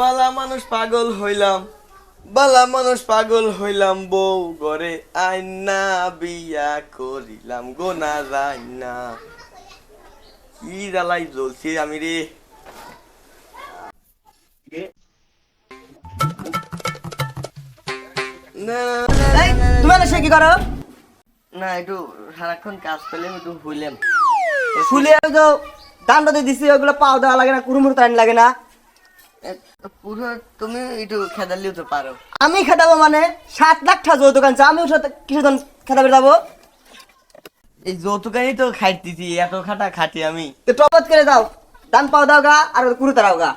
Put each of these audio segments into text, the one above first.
বালা মানুষ পাগল হইলাম বালা মানুষ পাগল হইলাম বউ গরে আইনা বিয়া করিলাম গোনা রাইনা। কি জ্বালাই জ্বলছি আমি রে। সে কি করো? না একটু সারাক্ষণ কাজ করলাম একটু হইলাম। ফুলে ওই যে দান্ডতে দিছি ওগুলো পাও দেওয়া লাগে না কুরুমুরু টাইম লাগে না। পুরো তুমি একটু খেদালিও তো পারো। আমি খেতাবো মানে? সাত লাখ টাকা যৌতুক আনছে আমি ওর সাথে কিছু জন খেতাবে যাব। এই যৌতুকানি তো খাইতেছি এত খাটা খাটি আমি। তো টপত করে দাও দান পাও দাও গা আর কুরু তারাও গা।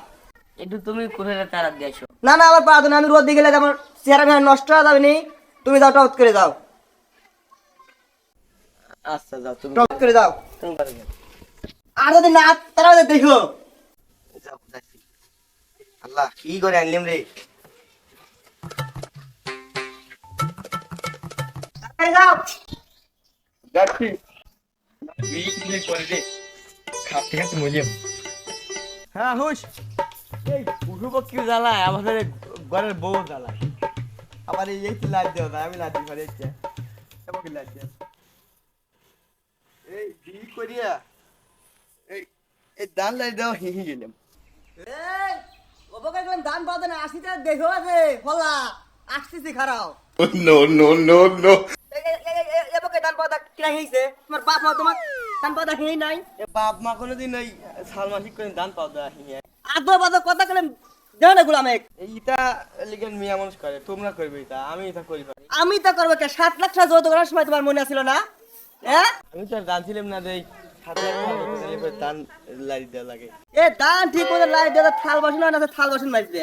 একটু তুমি কোথায় তারা দিয়েছ না না আমার পারতো না আমি রোদ দিয়ে গেলে আমার চেহারা নষ্ট হয়ে যাবে নি। তুমি যাও টপত করে দাও আচ্ছা যাও তুমি টপত করে দাও তুমি পারো আর যদি না তারা দেখো। যাও আল্লাহ কি করে আনলাম রে? তাড়াতাড়ি যাও। যাচ্ছি। বিয়ে করে দে খাতে খাতে মরিয়াম হ্যাঁ হুশ। এই উঠু পক্ষী জ্বালায়? আমাদের ঘরের বউ জ্বালায়। আবার এই দেওয়া যায় আমি ঘরে আমাকে দেওয়া এই বিয়ে করিয়া? এই এই দান লাইট দেওয়া হিহি গেলাম। কোন দান পাও না আসিতে দেখো আছে ফলা আসতেছি খারাও। no, no, no, no. এবারে দান কিনা হইছে? তোমার বাপ মা তোমার দান দেখি নাই? এ বাপ মা কোনোদিন ওই সালমাসিক করে দান দেওয়া আদো বাদো কথা দেও না গুলামে লিগেন মিয়া মানুষ করে তোমরা করবে এটা আমি এটা করি পারি। আমি তো করব কে? সাত লাখ টাকা যৌতুক করার সময় তোমার মনে আছিল না? হ্যাঁ? আমি তো জানছিলাম না যে এ দান ঠিক মতো লাই দেওয়া থাল বাসন না থাল বাসন মারবে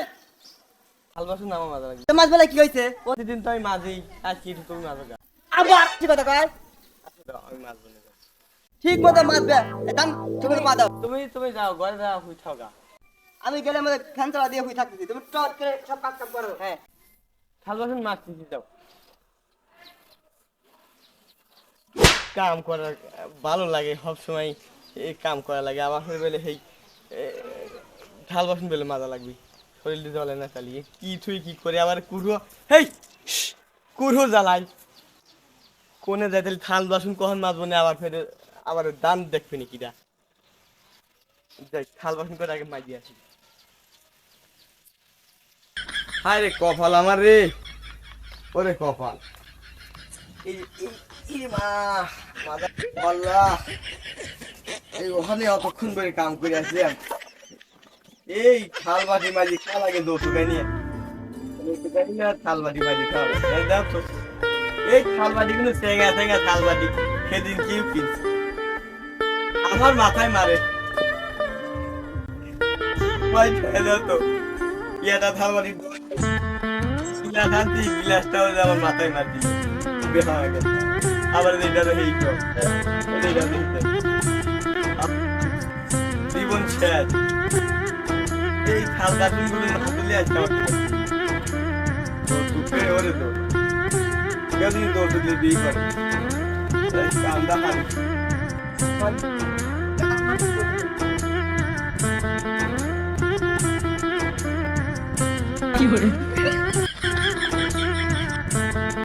হাল বাসন নামা মাজা লাগে মাছ বেলা কি হয়েছে? প্রতিদিন তো আমি মাঝি আর কি তুমি মাজো গা আবার কি কথা কয়? আচ্ছা আমি ঠিক মতো দান তুমি দাও। তুমি তুমি যাও ঘরে যাও হুই থাও আমি গেলে আমাদের ফ্যান চালা দিয়ে হয়ে থাকতেছি তুমি টট করে সব কাজ কাম করো। হ্যাঁ। হাল বাসন মাছতেছি যাও। কাম করার ভালো লাগে সব সময় এই কাম করা লাগে। আমার হয়ে বলে সেই ঢাল বাসন বেলে মাজা লাগবে। শরীর জ্বলে না চালিয়ে কি থুই, কি করে? আবার কুড়ো হেই কুড়ো জ্বালাই। কোনে যাই তাহলে থাল বাসন কখন মাজবো না আবার ফের, আবার দান দেখবে নাকি দা যাই থাল বাসন করে আগে মাজি আসি। হায় রে কপাল আমার রে। ওরে কপাল। এই ওখানে অতক্ষণ করে কাম করে আসলাম। এই থাল বাটি মাঝি খা লাগে দৌটুকা নিয়ে। থাল বাটি মাঝি এই থাল বাটি কিন্তু সেঙ্গা সেঙ্গা থাল বাটি সেদিন কেউ কিনছে। আমার মাথায় মারে। তো। মাথায় মারছি। বেহা হয়ে গেছে। আবার এইটা তো এই তো। এই কর। জীবন শেষ। এই খাল বাসনগুলো হাতুলে আজকে আমার দুপুরে ওরে তো। কেউ যদি দৌড় দিলে বিয়ে করে। কান্দা হারি কি